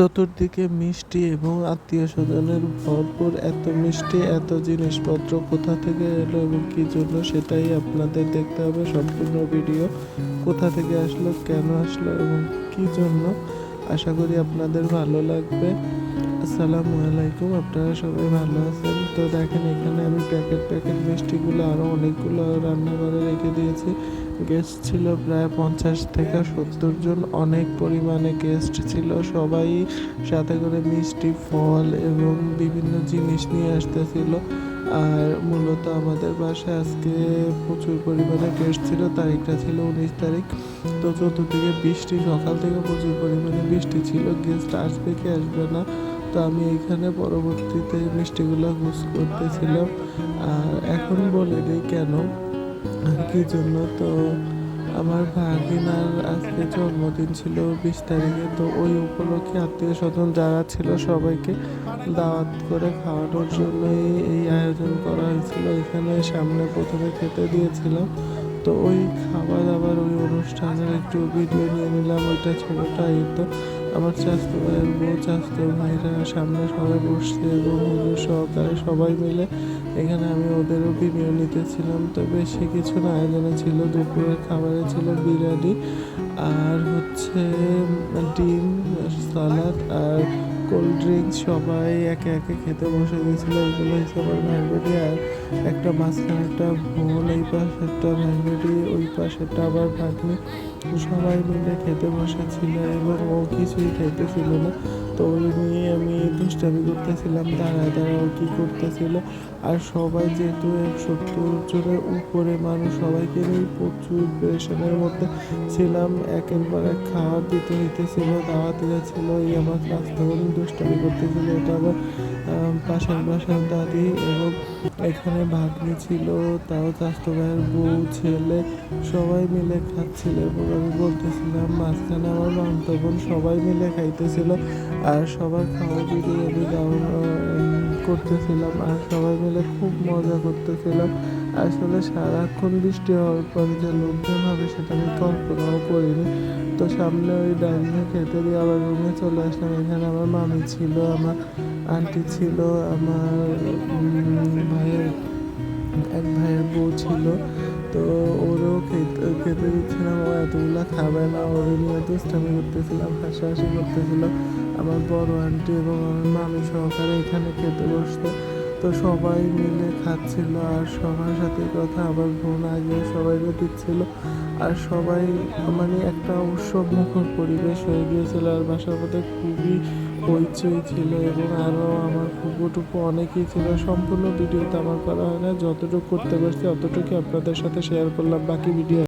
চতুর্দিকে মিষ্টি এবং আত্মীয় স্বজনের ভরপুর এত মিষ্টি, এত জিনিসপত্র কোথা থেকে এলো এবং কী জন্য সেটাই আপনাদের দেখতে হবে। সম্পূর্ণ ভিডিও কোথা থেকে আসলো, কেন আসলো এবং কী জন্য? আশা করি আপনাদের ভালো লাগবে। আসসালামু আলাইকুম, আপনারা সবাই ভালো আছেন? তো দেখেন, এখানে আমি প্যাকেট প্যাকেট মিষ্টিগুলো আরও অনেকগুলো রান্নাঘরে রেখে দিয়েছি। গেস্ট ছিল প্রায় পঞ্চাশ থেকে সত্তর জন। অনেক পরিমাণে গেস্ট ছিল। সবাই সাথে করে মিষ্টি, ফল এবং বিভিন্ন জিনিস নিয়ে আসতেছিল। আর মূলত আমাদের বাসায় আজকে প্রচুর পরিমাণে গেস্ট ছিল। তারিখটা ছিল উনিশ তারিখ। তো চতুর্দিকে বৃষ্টি, সকাল থেকে প্রচুর পরিমাণে বৃষ্টি ছিল। গেস্ট আসবে কি আসবে না তো আমি এইখানে পরবর্তীতে মিষ্টিগুলো গুছ করতেছিলাম। আর এখন বলে দিই কেন কি জন্য? তো আমার ভাগিনার আজকে জন্মদিন ছিল বিশ তারিখে, তো ওই উপলক্ষে আত্মীয় স্বজন যারা ছিল সবাইকে দাওয়াত করে খাওয়ানোর জন্যই এই আয়োজন করা হয়েছিল। এখানে সামনে প্রথমে খেতে দিয়েছিলাম, তো ওই খাবার দাবার ওই অনুষ্ঠানের একটু ভিডিও নিয়ে নিলাম, ওইটা ছোটোটা এই তো আমার চাস্তো ভাইয়ের বউ চাস্তো ভাইরা, সামনে সবাই বসছে এবং হুজুর সহকারে সবাই মিলে এখানে আমি ওদেরও ভিডিও নিতেছিলাম। তো বেশি কিছু না আয়োজনে ছিল দুপুরের খাবারে ছিল বিরিয়ানি আর হচ্ছে ডিম, সালাদ আর কোল্ড ড্রিঙ্কস। সবাই একে একে খেতে বসে গেছিল। এগুলো আমার ভাইবেটি আর একটা মাঝখানে একটা বোন এই পাশে একটা ভাইবেটি, ওই পাশেটা আবার ভাগ্নি। সবাই মিলে খেতে বসেছিল এবং ও কিছুই খাইতেছিল না। তো ওই নিয়ে আমি দুষ্টামি করতেছিলাম দাঁড়ায় দাঁড়ায় ও কী করতেছিল। আর সবাই যেহেতু সত্তর জনের উপরে মানুষ সবাইকে নিয়ে প্রচুর প্রেশনের মধ্যে ছিলাম। একের পর এক খাবার দিতে হইতেছিল দাওয়াত ছিল এই আমার ক্লাস তখন দুষ্টামি করতেছিল। এটা আবার আম, পাশের বাসার দাদি এবং এখানে ভাগ্নি ছিল, তাও চাষতো ভাইয়ের বউ, ছেলে, সবাই মিলে খাচ্ছিল এবং আমি বলতেছিলাম, মাঝখানে আমার মামতো বোন সবাই মিলে খাইতেছিল আর সবার খাওয়া আমি ডাউন করতেছিলাম আর সবাই মিলে খুব মজা করতেছিলাম। আসলে সারাক্ষণ বৃষ্টি হওয়ার পরে যে লোকজন হবে সেটা আমি কল্পনাও করিনি। তো সামনে ওই ডাইনিংয়ে খেতে দিয়ে আবার রুমে চলে আসলাম। এখানে আমার মামি ছিল, আমার আন্টি ছিল, আমার এতগুলো খাবে না, ওর নিয়ে দুষ্টামি করতেছিলাম, হাসাহাসি করতেছিলাম আমার বড় আন্টি এবং আমার মামি সহকারে এখানে খেতে বসতো। তো সবাই মিলে খাচ্ছিল আর সবার সাথে কথা, আবার বোন আগে সবাইকে দিচ্ছিল। আর সবাই মানে একটা উৎসব মুখর পরিবেশ হয়ে গিয়েছিল আর বাসার মধ্যে খুবই হইচই ছিল এবং আরও আমার ফুপুটুকু অনেকেই ছিল। সম্পূর্ণ ভিডিওতে আমার করা হয় না, যতটুকু করতে পারছি অতটুকু আপনাদের সাথে শেয়ার করলাম, বাকি ভিডিও